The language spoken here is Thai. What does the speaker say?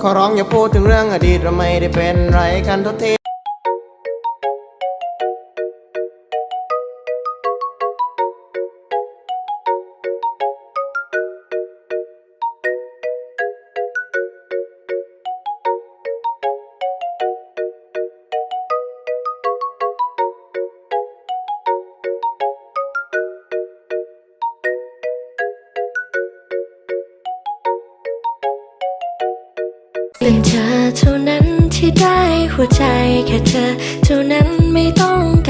ขอร้องอย่าพูดถึงเรื่องอดีตเราไม่ได้เป็นไรกันทุกที เป็นเธอเท่านั้นที่ได้หัวใจแค่เธอเท่านั้นไม่ต้อง